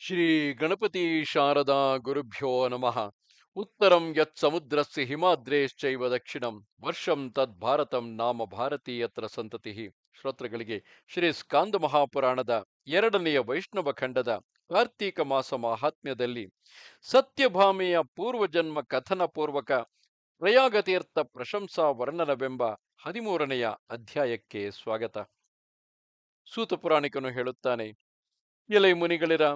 ಶ್ರೀ ಗಣಪತಿ ಶಾರದಾ ಗುರುಭ್ಯೋ ನಮಃ. ಉತ್ತರಂ ಯತ್ ಸಮುದ್ರಸ್ಯ ಹಿಮಾದ್ರೇಶ್ಚೈವ ದಕ್ಷಿಣಂ, ವರ್ಷಂ ತದ್ ಭಾರತಂ ನಾಮ ಭಾರತೀಯತ್ರ ಸಂತತಿ. ಶ್ರೋತೃಗಳಿಗೆ ಶ್ರೀ ಸ್ಕಾಂದ ಮಹಾಪುರಾಣದ ಎರಡನೆಯ ವೈಷ್ಣವ ಖಂಡದ ಕಾರ್ತೀಕ ಮಾಸ ಮಾಹಾತ್ಮ್ಯದಲ್ಲಿ ಸತ್ಯಭಾಮೆಯ ಪೂರ್ವಜನ್ಮ ಕಥನ ಪೂರ್ವಕ ಪ್ರಯಾಗತೀರ್ಥ ಪ್ರಶಂಸಾ ವರ್ಣನವೆಂಬ ಹದಿಮೂರನೆಯ ಅಧ್ಯಾಯಕ್ಕೆ ಸ್ವಾಗತ. ಸೂತ ಪುರಾಣಿಕನು ಹೇಳುತ್ತಾನೆ, ಎಲೈ ಮುನಿಗಳಿರ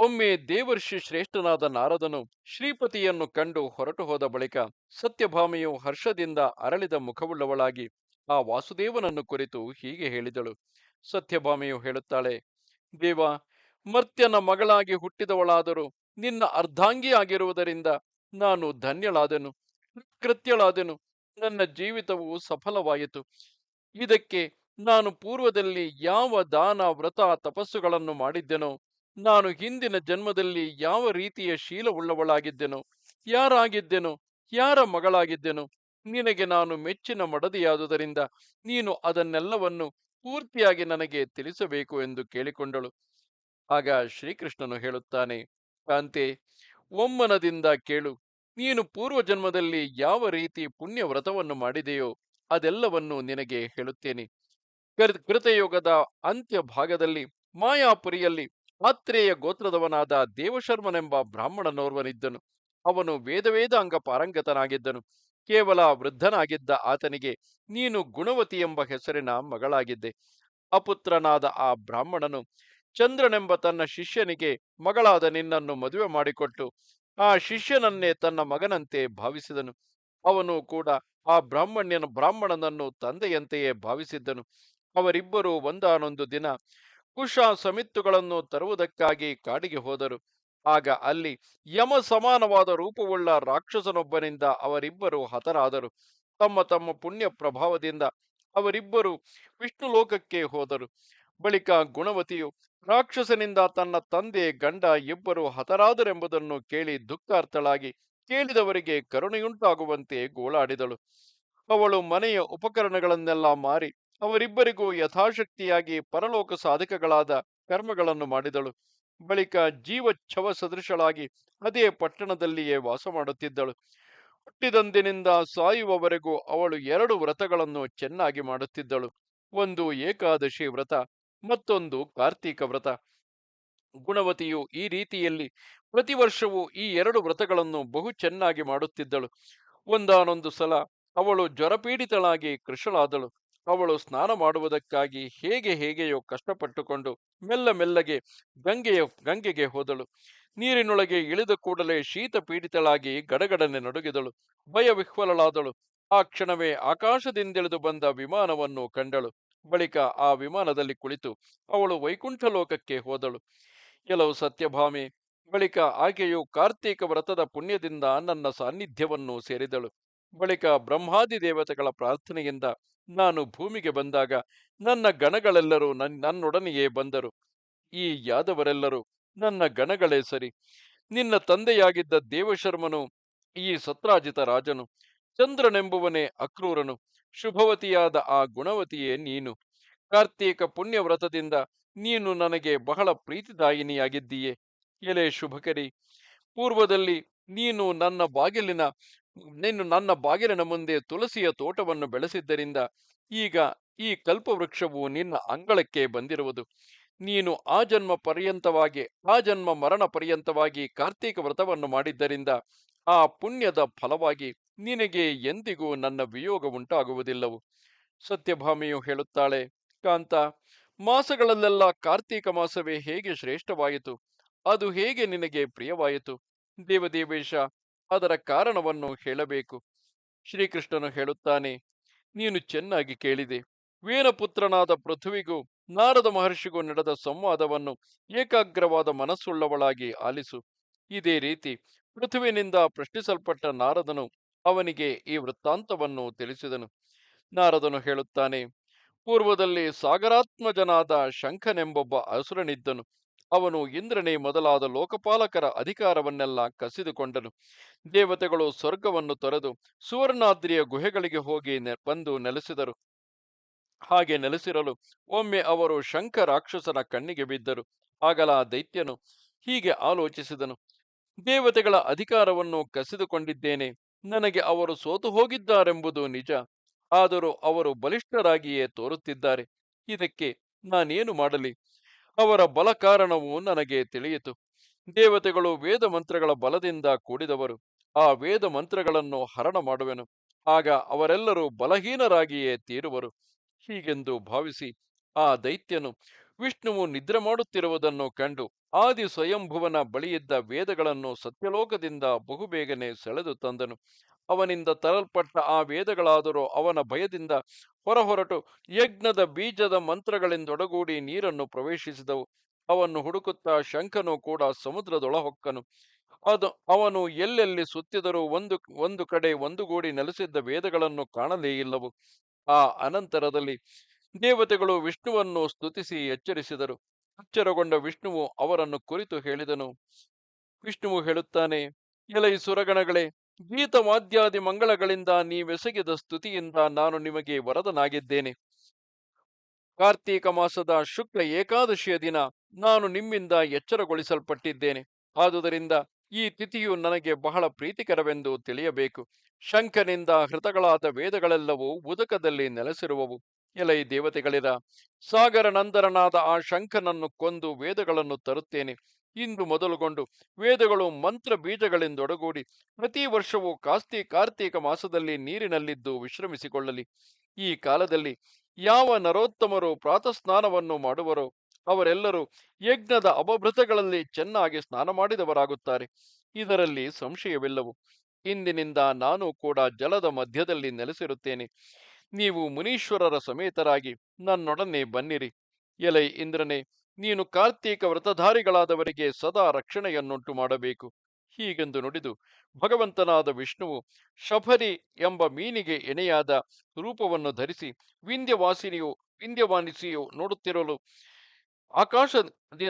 ಒಮ್ಮೆ ದೇವರ್ಷಿ ಶ್ರೇಷ್ಠನಾದ ನಾರದನು ಶ್ರೀಪತಿಯನ್ನು ಕಂಡು ಹೊರಟು ಹೋದ ಬಳಿಕ ಸತ್ಯಭಾಮೆಯು ಹರ್ಷದಿಂದ ಅರಳಿದ ಮುಖವುಳ್ಳವಳಾಗಿ ಆ ವಾಸುದೇವನನ್ನು ಕುರಿತು ಹೀಗೆ ಹೇಳಿದಳು. ಸತ್ಯಭಾಮೆಯು ಹೇಳುತ್ತಾಳೆ, ದೇವ, ಮರ್ತ್ಯನ ಮಗಳಾಗಿ ಹುಟ್ಟಿದವಳಾದರೂ ನಿನ್ನ ಅರ್ಧಾಂಗಿಯಾಗಿರುವುದರಿಂದ ನಾನು ಧನ್ಯಳಾದೆನು, ಕೃತ್ಯಳಾದೆನು, ನನ್ನ ಜೀವಿತವು ಸಫಲವಾಯಿತು. ಇದಕ್ಕೆ ನಾನು ಪೂರ್ವದಲ್ಲಿ ಯಾವ ದಾನ ವ್ರತ ತಪಸ್ಸುಗಳನ್ನು ಮಾಡಿದ್ದೆನೋ ನಾನು ಹಿಂದಿನ ಜನ್ಮದಲ್ಲಿ ಯಾವ ರೀತಿಯ ಶೀಲವುಳ್ಳವಳಾಗಿದ್ದೆನು? ಯಾರಾಗಿದ್ದೆನು? ಯಾರ ಮಗಳಾಗಿದ್ದೆನು? ನಿನಗೆ ನಾನು ಮೆಚ್ಚಿನ ಮಡದಿಯಾದುದರಿಂದ ನೀನು ಅದನ್ನೆಲ್ಲವನ್ನು ಪೂರ್ತಿಯಾಗಿ ನನಗೆ ತಿಳಿಸಬೇಕು ಎಂದು ಕೇಳಿಕೊಂಡಳು. ಆಗ ಶ್ರೀಕೃಷ್ಣನು ಹೇಳುತ್ತಾನೆ, ಕಾಂತೆ, ಒಮ್ಮನದಿಂದ ಕೇಳು. ನೀನು ಪೂರ್ವ ಜನ್ಮದಲ್ಲಿ ಯಾವ ರೀತಿ ಪುಣ್ಯ ವ್ರತವನ್ನು ಮಾಡಿದೆಯೋ ಅದೆಲ್ಲವನ್ನು ನಿನಗೆ ಹೇಳುತ್ತೇನೆ. ಕೃತಯುಗದ ಅಂತ್ಯ ಭಾಗದಲ್ಲಿ ಮಾಯಾಪುರಿಯಲ್ಲಿ ಆತ್ರೇಯ ಗೋತ್ರದವನಾದ ದೇವಶರ್ಮನೆಂಬ ಬ್ರಾಹ್ಮಣನೋರ್ವನಿದ್ದನು. ಅವನು ವೇದವೇದಾಂಗ ಪಾರಂಗತನಾಗಿದ್ದನು. ಕೇವಲ ವೃದ್ಧನಾಗಿದ್ದ ಆತನಿಗೆ, ನೀನು ಗುಣವತಿ ಎಂಬ ಹೆಸರಿನ ಮಗಳಾಗಿದ್ದೆ. ಅಪುತ್ರನಾದ ಆ ಬ್ರಾಹ್ಮಣನು, ಚಂದ್ರನೆಂಬ ತನ್ನ ಶಿಷ್ಯನಿಗೆ ಮಗಳಾದ ನಿನ್ನನ್ನು ಮದುವೆ ಮಾಡಿಕೊಟ್ಟು, ಆ ಶಿಷ್ಯನನ್ನೇ ತನ್ನ ಮಗನಂತೆ ಭಾವಿಸಿದನು. ಅವನು ಕೂಡ ಆ ಬ್ರಾಹ್ಮಣ್ಯನ, ಬ್ರಾಹ್ಮಣನನ್ನು ತಂದೆಯಂತೆಯೇ ಭಾವಿಸಿದ್ದನು. ಅವರಿಬ್ಬರು ಒಂದಾನೊಂದು ದಿನ ಕುಶ ಸಮಿತ್ತುಗಳನ್ನು ತರುವುದಕ್ಕಾಗಿ ಕಾಡಿಗೆ ಹೋದರು. ಆಗ ಅಲ್ಲಿ ಯಮ ಸಮಾನವಾದ ರೂಪವುಳ್ಳ ರಾಕ್ಷಸನೊಬ್ಬನಿಂದ ಅವರಿಬ್ಬರು ಹತರಾದರು. ತಮ್ಮ ತಮ್ಮ ಪುಣ್ಯ ಪ್ರಭಾವದಿಂದ ಅವರಿಬ್ಬರು ವಿಷ್ಣು ಲೋಕಕ್ಕೆ ಹೋದರು. ಬಳಿಕ ಗುಣವತಿಯು ರಾಕ್ಷಸನಿಂದ ತನ್ನ ತಂದೆ ಗಂಡ ಇಬ್ಬರು ಹತರಾದರೆಂಬುದನ್ನು ಕೇಳಿ ದುಃಖಾರ್ಥಳಾಗಿ ಕೇಳಿದವರಿಗೆ ಕರುಣೆಯುಂಟಾಗುವಂತೆ ಗೋಳಾಡಿದಳು. ಅವಳು ಮನೆಯ ಉಪಕರಣಗಳನ್ನೆಲ್ಲ ಮಾರಿ ಅವರಿಬ್ಬರಿಗೂ ಯಥಾಶಕ್ತಿಯಾಗಿ ಪರಲೋಕ ಸಾಧಕಗಳಾದ ಕರ್ಮಗಳನ್ನು ಮಾಡಿದಳು. ಬಳಿಕ ಜೀವಚ್ಛವ ಸದೃಶಳಾಗಿ ಅದೇ ಪಟ್ಟಣದಲ್ಲಿಯೇ ವಾಸ ಮಾಡುತ್ತಿದ್ದಳು. ಹುಟ್ಟಿದಂದಿನಿಂದ ಸಾಯುವವರೆಗೂ ಅವಳು ಎರಡು ವ್ರತಗಳನ್ನು ಚೆನ್ನಾಗಿ ಮಾಡುತ್ತಿದ್ದಳು. ಒಂದು ಏಕಾದಶಿ ವ್ರತ, ಮತ್ತೊಂದು ಕಾರ್ತೀಕ ವ್ರತ. ಗುಣವತಿಯು ಈ ರೀತಿಯಲ್ಲಿ ಪ್ರತಿ ವರ್ಷವೂ ಈ ಎರಡು ವ್ರತಗಳನ್ನು ಬಹು ಚೆನ್ನಾಗಿ ಮಾಡುತ್ತಿದ್ದಳು. ಒಂದಾನೊಂದು ಸಲ ಅವಳು ಜ್ವರಪೀಡಿತಳಾಗಿ ಕೃಶಳಾದಳು. ಅವಳು ಸ್ನಾನ ಮಾಡುವುದಕ್ಕಾಗಿ ಹೇಗೆ ಹೇಗೆಯೋ ಕಷ್ಟಪಟ್ಟುಕೊಂಡು ಮೆಲ್ಲ ಮೆಲ್ಲಗೆ ಗಂಗೆಯ ಗಂಗೆಗೆ ಹೋದಳು. ನೀರಿನೊಳಗೆ ಇಳಿದ ಕೂಡಲೇ ಶೀತ ಪೀಡಿತಳಾಗಿ ಗಡಗಡನೆ ನಡುಗಿದಳು. ಭಯವಿಹ್ವಲಳಾದಳು. ಆ ಕ್ಷಣವೇ ಆಕಾಶದಿಂದಿಳಿದು ಬಂದ ವಿಮಾನವನ್ನು ಕಂಡಳು. ಬಳಿಕ ಆ ವಿಮಾನದಲ್ಲಿ ಕುಳಿತು ಅವಳು ವೈಕುಂಠ ಲೋಕಕ್ಕೆ ಹೋದಳು. ಕೆಲವು ಸತ್ಯಭಾಮೆ, ಬಳಿಕ ಆಕೆಯು ಕಾರ್ತೀಕ ವ್ರತದ ಪುಣ್ಯದಿಂದ ನನ್ನ ಸಾನ್ನಿಧ್ಯವನ್ನು ಸೇರಿದಳು. ಬಳಿಕ ಬ್ರಹ್ಮಾದಿ ದೇವತೆಗಳ ಪ್ರಾರ್ಥನೆಯಿಂದ ನಾನು ಭೂಮಿಗೆ ಬಂದಾಗ ನನ್ನ ಗಣಗಳೆಲ್ಲರೂ ನನ್, ನನ್ನೊಡನೆಯೇ ಬಂದರು. ಈ ಯಾದವರೆಲ್ಲರೂ ನನ್ನ ಗಣಗಳೇ ಸರಿ. ನಿನ್ನ ತಂದೆಯಾಗಿದ್ದ ದೇವಶರ್ಮನು, ಈ ಸತ್ರಾಜಿತ ರಾಜನು, ಚಂದ್ರನೆಂಬುವನೇ ಅಕ್ರೂರನು, ಶುಭವತಿಯಾದ ಆ ಗುಣವತಿಯೇ ನೀನು. ಕಾರ್ತೀಕ ಪುಣ್ಯವ್ರತದಿಂದ ನೀನು ನನಗೆ ಬಹಳ ಪ್ರೀತಿದಾಯಿನಿಯಾಗಿದ್ದೀಯೆ. ಎಲೆ ಶುಭಕರಿ. ಪೂರ್ವದಲ್ಲಿ ನೀನು ನನ್ನ ಬಾಗಿಲಿನ ನೀನು ನನ್ನ ಬಾಗಿಲಿನ ಮುಂದೆ ತುಳಸಿಯ ತೋಟವನ್ನು ಬೆಳೆಸಿದ್ದರಿಂದ ಈಗ ಈ ಕಲ್ಪವೃಕ್ಷವು ನಿನ್ನ ಅಂಗಳಕ್ಕೆ ಬಂದಿರುವುದು. ನೀನು ಆ ಜನ್ಮ ಪರ್ಯಂತವಾಗಿ, ಆ ಜನ್ಮ ಮರಣ ಪರ್ಯಂತವಾಗಿ ಕಾರ್ತೀಕ ವ್ರತವನ್ನು ಮಾಡಿದ್ದರಿಂದ ಆ ಪುಣ್ಯದ ಫಲವಾಗಿ ನಿನಗೆ ಎಂದಿಗೂ ನನ್ನ ವಿಯೋಗ ಉಂಟಾಗುವುದಿಲ್ಲವು. ಸತ್ಯಭಾಮಿಯು ಹೇಳುತ್ತಾಳೆ, ಕಾಂತ, ಮಾಸಗಳಲ್ಲೆಲ್ಲ ಕಾರ್ತೀಕ ಮಾಸವೇ ಹೇಗೆ ಶ್ರೇಷ್ಠವಾಯಿತು? ಅದು ಹೇಗೆ ನಿನಗೆ ಪ್ರಿಯವಾಯಿತು? ದೇವದೇವೇಶ ಅದರ ಕಾರಣವನ್ನು ಹೇಳಬೇಕು. ಶ್ರೀಕೃಷ್ಣನು ಹೇಳುತ್ತಾನೆ, ನೀನು ಚೆನ್ನಾಗಿ ಕೇಳಿದೆ. ವೀರಪುತ್ರನಾದ ಪೃಥ್ವಿಗೂ, ನಾರದ ಮಹರ್ಷಿಗೂ ನಡೆದ ಸಂವಾದವನ್ನು ಏಕಾಗ್ರವಾದ ಮನಸ್ಸುಳ್ಳವಳಾಗಿ ಆಲಿಸು. ಇದೇ ರೀತಿ ಪೃಥುವಿನಿಂದ ಪ್ರಶ್ನಿಸಲ್ಪಟ್ಟ ನಾರದನು ಅವನಿಗೆ ಈ ವೃತ್ತಾಂತವನ್ನು ತಿಳಿಸಿದನು. ನಾರದನು ಹೇಳುತ್ತಾನೆ, ಪೂರ್ವದಲ್ಲಿ ಸಾಗರಾತ್ಮಜನಾದ ಶಂಖನೆಂಬೊಬ್ಬ ಅಸುರನಿದ್ದನು. ಅವನು ಇಂದ್ರನೇ ಮೊದಲಾದ ಲೋಕಪಾಲಕರ ಅಧಿಕಾರವನ್ನೆಲ್ಲ ಕಸಿದುಕೊಂಡನು. ದೇವತೆಗಳು ಸ್ವರ್ಗವನ್ನು ತೊರೆದು ಸುವರ್ಣಾದ್ರಿಯ ಗುಹೆಗಳಿಗೆ ಹೋಗಿ ಬಂದು ನೆಲೆಸಿದರು. ಹಾಗೆ ನೆಲೆಸಿರಲು ಒಮ್ಮೆ ಅವರು ಶಂಖ ರಾಕ್ಷಸನ ಕಣ್ಣಿಗೆ ಬಿದ್ದರು. ಆಗಲ ದೈತ್ಯನು ಹೀಗೆ ಆಲೋಚಿಸಿದನು, ದೇವತೆಗಳ ಅಧಿಕಾರವನ್ನು ಕಸಿದುಕೊಂಡಿದ್ದೇನೆ. ನನಗೆ ಅವರು ಸೋತು ಹೋಗಿದ್ದಾರೆಂಬುದು ನಿಜ. ಆದರೂ ಅವರು ಬಲಿಷ್ಠರಾಗಿಯೇ ತೋರುತ್ತಿದ್ದಾರೆ. ಇದಕ್ಕೆ ನಾನೇನು ಮಾಡಲಿ? ಅವರ ಬಲ ಕಾರಣವು ನನಗೆ ತಿಳಿಯಿತು. ದೇವತೆಗಳು ವೇದ ಮಂತ್ರಗಳ ಬಲದಿಂದ ಕೂಡಿದವರು. ಆ ವೇದ ಮಂತ್ರಗಳನ್ನು ಹರಣ ಮಾಡುವೆನು. ಆಗ ಅವರೆಲ್ಲರೂ ಬಲಹೀನರಾಗಿಯೇ ತೀರುವರು. ಹೀಗೆಂದು ಭಾವಿಸಿ ಆ ದೈತ್ಯನು ವಿಷ್ಣುವು ನಿದ್ರೆ ಮಾಡುತ್ತಿರುವುದನ್ನು ಕಂಡು ಆದಿ ಸ್ವಯಂಭುವನ ಬಳಿಯಿದ್ದ ವೇದಗಳನ್ನು ಸತ್ಯಲೋಕದಿಂದ ಬಹುಬೇಗನೆ ಸೆಳೆದು ತಂದನು. ಅವನಿಂದ ತರಲ್ಪಟ್ಟ ಆ ವೇದಗಳಾದರೂ ಅವನ ಭಯದಿಂದ ಹೊರಹೊರಟು ಯಜ್ಞದ ಬೀಜದ ಮಂತ್ರಗಳಿಂದೊಡಗೂಡಿ ನೀರನ್ನು ಪ್ರವೇಶಿಸಿದವು. ಅವನ್ನು ಹುಡುಕುತ್ತಾ ಶಂಖನು ಕೂಡ ಸಮುದ್ರದೊಳಹೊಕ್ಕನು. ಅದು ಅವನು ಎಲ್ಲೆಲ್ಲಿ ಸುತ್ತಿದರೂ ಒಂದು ಒಂದು ಕಡೆ ಒಂದುಗೂಡಿ ನೆಲೆಸಿದ್ದ ವೇದಗಳನ್ನು ಕಾಣಲೇ ಇಲ್ಲವು. ಆ ಅನಂತರದಲ್ಲಿ ದೇವತೆಗಳು ವಿಷ್ಣುವನ್ನು ಸ್ತುತಿಸಿ ಎಚ್ಚರಿಸಿದರು. ಎಚ್ಚರಗೊಂಡ ವಿಷ್ಣುವು ಅವರನ್ನು ಕುರಿತು ಹೇಳಿದನು. ವಿಷ್ಣುವು ಹೇಳುತ್ತಾನೆ, ಎಲೈ ಸುರಗಣಗಳೇ ಗೀತವಾದ್ಯಾದಿ ಮಂಗಳಗಳಿಂದ ನೀವೆಸಗಿದ ಸ್ತುತಿಯಿಂದ ನಾನು ನಿಮಗೆ ವರದನಾಗಿದ್ದೇನೆ. ಕಾರ್ತೀಕ ಮಾಸದ ಶುಕ್ಲ ಏಕಾದಶಿಯ ದಿನ ನಾನು ನಿಮ್ಮಿಂದ ಎಚ್ಚರಗೊಳಿಸಲ್ಪಟ್ಟಿದ್ದೇನೆ. ಆದುದರಿಂದ ಈ ತಿಥಿಯು ನನಗೆ ಬಹಳ ಪ್ರೀತಿಕರವೆಂದು ತಿಳಿಯಬೇಕು. ಶಂಖನಿಂದ ಹೃತಗಳಾದ ವೇದಗಳೆಲ್ಲವೂ ಉದಕದಲ್ಲಿ ನೆಲೆಸಿರುವವು. ಎಲೈ ದೇವತೆಗಳಿರ ಸಾಗರ ನಂದರನಾದ ಆ ಶಂಖನನ್ನು ಕೊಂದು ವೇದಗಳನ್ನು ತರುತ್ತೇನೆ. ಇಂದು ಮೊದಲುಗೊಂಡು ವೇದಗಳು ಮಂತ್ರ ಬೀಜಗಳಿಂದೊಡಗೂಡಿ ಪ್ರತಿ ವರ್ಷವೂ ಕಾಸ್ತಿ ಕಾರ್ತೀಕ ಮಾಸದಲ್ಲಿ ನೀರಿನಲ್ಲಿದ್ದು ವಿಶ್ರಮಿಸಿಕೊಳ್ಳಲಿ. ಈ ಕಾಲದಲ್ಲಿ ಯಾವ ನರೋತ್ತಮರು ಪ್ರಾತಸ್ನಾನವನ್ನು ಮಾಡುವರೋ ಅವರೆಲ್ಲರೂ ಯಜ್ಞದ ಅಪಭೃತಗಳಲ್ಲಿ ಚೆನ್ನಾಗಿ ಸ್ನಾನ ಮಾಡಿದವರಾಗುತ್ತಾರೆ. ಇದರಲ್ಲಿ ಸಂಶಯವಿಲ್ಲವು. ಇಂದಿನಿಂದ ನಾನು ಕೂಡ ಜಲದ ಮಧ್ಯದಲ್ಲಿ ನೆಲೆಸಿರುತ್ತೇನೆ. ನೀವು ಮುನೀಶ್ವರರ ಸಮೇತರಾಗಿ ನನ್ನೊಡನೆ ಬನ್ನಿರಿ. ಎಲೈ ಇಂದ್ರನೇ, ನೀನು ಕಾರ್ತೀಕ ವ್ರತಧಾರಿಗಳಾದವರಿಗೆ ಸದಾ ರಕ್ಷಣೆಯನ್ನುಂಟು ಮಾಡಬೇಕು. ಹೀಗೆಂದು ನುಡಿದು ಭಗವಂತನಾದ ವಿಷ್ಣುವು ಶಫರಿ ಎಂಬ ಮೀನಿಗೆ ಎಣೆಯಾದ ರೂಪವನ್ನು ಧರಿಸಿ ವಿಂಧ್ಯವಾಸಿನಿಯು, ವಿಂಧ್ಯವಾನಿಸಿಯು ನೋಡುತ್ತಿರಲು ಆಕಾಶ,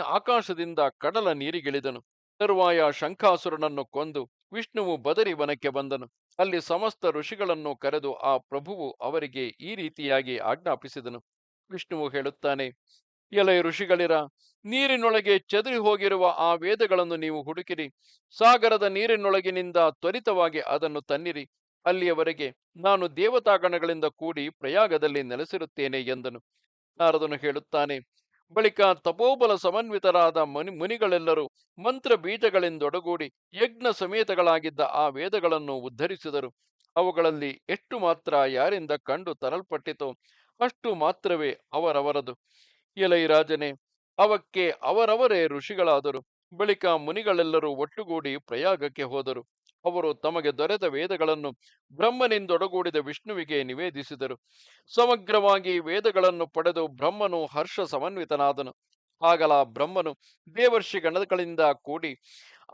ಆಕಾಶದಿಂದ ಕಡಲ ನೀರಿಗಿಳಿದನು. ತರುವಾಯ ಶಂಖಾಸುರನನ್ನು ಕೊಂದು ವಿಷ್ಣುವು ಬದರಿ ವನಕ್ಕೆ ಬಂದನು. ಅಲ್ಲಿ ಸಮಸ್ತ ಋಷಿಗಳನ್ನು ಕರೆದು ಆ ಪ್ರಭುವು ಅವರಿಗೆ ಈ ರೀತಿಯಾಗಿ ಆಜ್ಞಾಪಿಸಿದನು. ವಿಷ್ಣುವು ಹೇಳುತ್ತಾನೆ, ಎಲೆ ಋಷಿಗಳಿರ, ನೀರಿನೊಳಗೆ ಚದುರಿ ಹೋಗಿರುವ ಆ ವೇದಗಳನ್ನು ನೀವು ಹುಡುಕಿರಿ. ಸಾಗರದ ನೀರಿನೊಳಗಿನಿಂದ ತ್ವರಿತವಾಗಿ ಅದನ್ನು ತನ್ನಿರಿ. ಅಲ್ಲಿಯವರೆಗೆ ನಾನು ದೇವತಾಗಣಗಳಿಂದ ಕೂಡಿ ಪ್ರಯಾಗದಲ್ಲಿ ನೆಲೆಸಿರುತ್ತೇನೆ ಎಂದನು. ನಾರದನು ಹೇಳುತ್ತಾನೆ ಬಳಿಕ ತಪೋಬಲ ಸಮನ್ವಿತರಾದ ಮನಿ, ಮುನಿಗಳೆಲ್ಲರೂ ಮಂತ್ರ ಬೀಜಗಳಿಂದೊಡಗೂಡಿ ಯಜ್ಞ ಸಮೇತಗಳಾಗಿದ್ದ ಆ ವೇದಗಳನ್ನು ಉದ್ಧರಿಸಿದರು. ಅವುಗಳಲ್ಲಿ ಎಷ್ಟು ಮಾತ್ರ ಯಾರಿಂದ ಕಂಡು ತರಲ್ಪಟ್ಟಿತೋ ಅಷ್ಟು ಮಾತ್ರವೇ ಅವರವರದು. ಎಲೈ ರಾಜನೇ, ಅವಕ್ಕೆ ಅವರವರೇ ಋಷಿಗಳಾದರು. ಬಳಿಕ ಮುನಿಗಳೆಲ್ಲರೂ ಒಟ್ಟುಗೂಡಿ ಪ್ರಯಾಗಕ್ಕೆ ಹೋದರು. ಅವರು ತಮಗೆ ದೊರೆತ ವೇದಗಳನ್ನು ಬ್ರಹ್ಮನಿಂದೊಡಗೂಡಿದ ವಿಷ್ಣುವಿಗೆ ನಿವೇದಿಸಿದರು. ಸಮಗ್ರವಾಗಿ ವೇದಗಳನ್ನು ಪಡೆದು ಬ್ರಹ್ಮನು ಹರ್ಷ ಸಮನ್ವಿತನಾದನು. ಆಗಲ ಬ್ರಹ್ಮನು ದೇವರ್ಷಿ ಗಣಗಳಿಂದ ಕೂಡಿ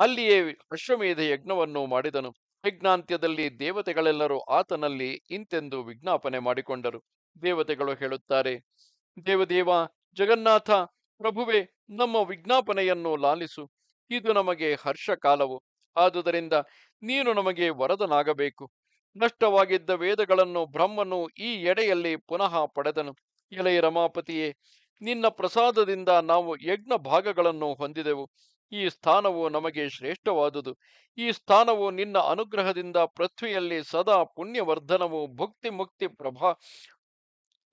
ಅಲ್ಲಿಯೇ ಅಶ್ವಮೇಧ ಯಜ್ಞವನ್ನು ಮಾಡಿದನು. ಯಜ್ಞಾಂತ್ಯದಲ್ಲಿ ದೇವತೆಗಳೆಲ್ಲರೂ ಆತನಲ್ಲಿ ಇಂತೆಂದು ವಿಜ್ಞಾಪನೆ ಮಾಡಿಕೊಂಡರು. ದೇವತೆಗಳು ಹೇಳುತ್ತಾರೆ, ದೇವದೇವ, ಜಗನ್ನಾಥ, ಪ್ರಭುವೆ, ನಮ್ಮ ವಿಜ್ಞಾಪನೆಯನ್ನು ಲಾಲಿಸು. ಇದು ನಮಗೆ ಹರ್ಷ ಕಾಲವು ಆದುದರಿಂದ ನೀನು ನಮಗೆ ವರದನಾಗಬೇಕು. ನಷ್ಟವಾಗಿದ್ದ ವೇದಗಳನ್ನು ಬ್ರಹ್ಮನು ಈ ಎಡೆಯಲ್ಲಿ ಪುನಃ ಪಡೆದನು. ಎಲೆಯ ರಮಾಪತಿಯೇ, ನಿನ್ನ ಪ್ರಸಾದದಿಂದ ನಾವು ಯಜ್ಞ ಭಾಗಗಳನ್ನು ಹೊಂದಿದೆವು. ಈ ಸ್ಥಾನವು ನಮಗೆ ಶ್ರೇಷ್ಠವಾದುದು. ಈ ಸ್ಥಾನವು ನಿನ್ನ ಅನುಗ್ರಹದಿಂದ ಪೃಥ್ವಿಯಲ್ಲಿ ಸದಾ ಪುಣ್ಯವರ್ಧನವು ಭುಕ್ತಿ ಮುಕ್ತಿ ಪ್ರಭಾ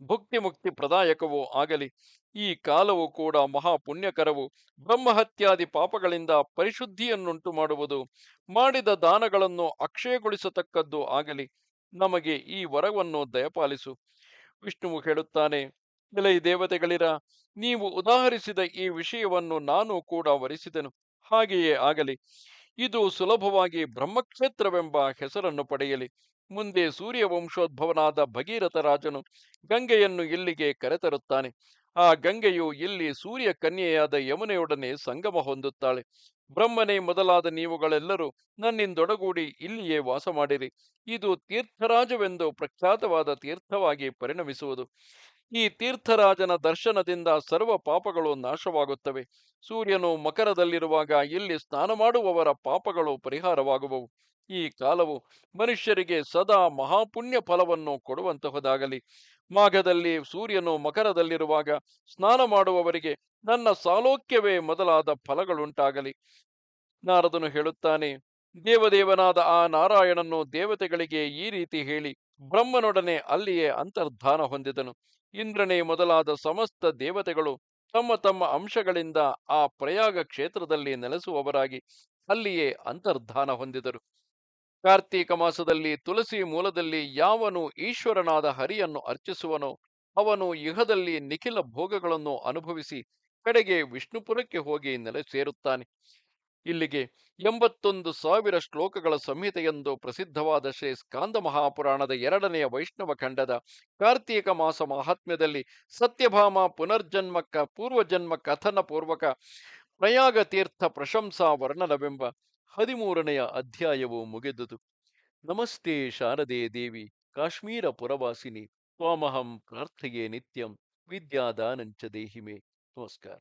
ಭುಕ್ತಿ ಮುಕ್ತಿ ಪ್ರದಾಯಕವೂ ಆಗಲಿ. ಈ ಕಾಲವು ಕೂಡ ಮಹಾಪುಣ್ಯಕರವು. ಬ್ರಹ್ಮಹತ್ಯಾದಿ ಪಾಪಗಳಿಂದ ಪರಿಶುದ್ಧಿಯನ್ನುಂಟು ಮಾಡುವುದು, ಮಾಡಿದ ದಾನಗಳನ್ನು ಅಕ್ಷಯಗೊಳಿಸತಕ್ಕದ್ದು ಆಗಲಿ. ನಮಗೆ ಈ ವರವನ್ನು ದಯಪಾಲಿಸು. ವಿಷ್ಣುವು ಹೇಳುತ್ತಾನೆ, ಎಲೈ ದೇವತೆಗಳಿರ, ನೀವು ಉದಾಹರಿಸಿದ ಈ ವಿಷಯವನ್ನು ನಾನು ಕೂಡ ವರಿಸಿದೆನು. ಹಾಗೆಯೇ ಆಗಲಿ. ಇದು ಸುಲಭವಾಗಿ ಬ್ರಹ್ಮಕ್ಷೇತ್ರವೆಂಬ ಹೆಸರನ್ನು ಪಡೆಯಲಿ. ಮುಂದೆ ಸೂರ್ಯ ವಂಶೋದ್ಭವನಾದ ಭಗೀರಥ ರಾಜನು ಗಂಗೆಯನ್ನು ಇಲ್ಲಿಗೆ ಕರೆತರುತ್ತಾನೆ. ಆ ಗಂಗೆಯು ಇಲ್ಲಿ ಸೂರ್ಯ ಕನ್ಯೆಯಾದ ಯಮುನೆಯೊಡನೆ ಸಂಗಮ ಹೊಂದುತ್ತಾಳೆ. ಬ್ರಹ್ಮನೇ ಮೊದಲಾದ ನೀವುಗಳೆಲ್ಲರೂ ನನ್ನಿಂದೊಡಗೂಡಿ ಇಲ್ಲಿಯೇ ವಾಸ ಮಾಡಿರಿ ಇದು ತೀರ್ಥರಾಜವೆಂದು ಪ್ರಖ್ಯಾತವಾದ ತೀರ್ಥವಾಗಿ ಪರಿಣಮಿಸುವುದು. ಈ ತೀರ್ಥರಾಜನ ದರ್ಶನದಿಂದ ಸರ್ವ ಪಾಪಗಳು ನಾಶವಾಗುತ್ತವೆ. ಸೂರ್ಯನು ಮಕರದಲ್ಲಿರುವಾಗ ಇಲ್ಲಿ ಸ್ನಾನ ಮಾಡುವವರ ಪಾಪಗಳು ಪರಿಹಾರವಾಗುವವು. ಈ ಕಾಲವು ಮನುಷ್ಯರಿಗೆ ಸದಾ ಮಹಾಪುಣ್ಯ ಫಲವನ್ನು ಕೊಡುವಂತಹದಾಗಲಿ. ಮಾಘದಲ್ಲಿ ಸೂರ್ಯನು ಮಕರದಲ್ಲಿರುವಾಗ ಸ್ನಾನ ಮಾಡುವವರಿಗೆ ನನ್ನ ಸಾಲೋಕ್ಯವೇ ಮೊದಲಾದ ಫಲಗಳುಂಟಾಗಲಿ. ನಾರದನು ಹೇಳುತ್ತಾನೆ, ದೇವದೇವನಾದ ಆ ನಾರಾಯಣನು ದೇವತೆಗಳಿಗೆ ಈ ರೀತಿ ಹೇಳಿ, ಬ್ರಹ್ಮನೊಡನೆ ಅಲ್ಲಿಯೇ ಅಂತರ್ಧಾನ ಹೊಂದಿದನು. ಇಂದ್ರನೇ ಮೊದಲಾದ ಸಮಸ್ತ ದೇವತೆಗಳು ತಮ್ಮ ತಮ್ಮ ಅಂಶಗಳಿಂದ ಆ ಪ್ರಯಾಗ ಕ್ಷೇತ್ರದಲ್ಲಿ ನೆಲೆಸುವವರಾಗಿ ಅಲ್ಲಿಯೇ ಅಂತರ್ಧಾನ ಹೊಂದಿದರು. ಕಾರ್ತೀಕ ಮಾಸದಲ್ಲಿ ತುಳಸಿ ಮೂಲದಲ್ಲಿ ಯಾವನು ಈಶ್ವರನಾದ ಹರಿಯನ್ನು ಅರ್ಚಿಸುವನೋ, ಅವನು ಇಹದಲ್ಲಿ ನಿಖಿಲ ಭೋಗಗಳನ್ನು ಅನುಭವಿಸಿ ಕಡೆಗೆ ವಿಷ್ಣುಪುರಕ್ಕೆ ಹೋಗಿ ನೆಲೆ ಸೇರುತ್ತಾನೆ. ಇಲ್ಲಿಗೆ ಎಂಬತ್ತೊಂದು ಸಾವಿರ ಶ್ಲೋಕಗಳ ಸಂಹಿತೆಯೆಂದು ಪ್ರಸಿದ್ಧವಾದ ಶ್ರೀ ಸ್ಕಾಂದ ಮಹಾಪುರಾಣದ ಎರಡನೆಯ ವೈಷ್ಣವ ಖಂಡದ ಕಾರ್ತೀಕ ಮಾಸ ಮಹಾತ್ಮ್ಯದಲ್ಲಿ ಸತ್ಯಭಾಮ ಪುನರ್ಜನ್ಮಕ್ಕ ಪೂರ್ವಜನ್ಮ ಕಥನ ಪೂರ್ವಕ ಪ್ರಯಾಗ ತೀರ್ಥ ಪ್ರಶಂಸಾ ವರ್ಣನವೆಂಬ ಹದಿಮೂರನೆಯ ಅಧ್ಯಾಯವು ಮುಗಿದುದು. ನಮಸ್ತೆ ಶಾರದೆ ದೇವಿ, ಕಾಶ್ಮೀರ ಪುರವಾಸಿನಿ, ತ್ವಾಮಹಂ ಪ್ರಾರ್ಥೆಯೇ ನಿತ್ಯಂ, ವಿದ್ಯಾದಾನಂಚ ದೇಹಿಮೆ. ನಮಸ್ಕಾರ.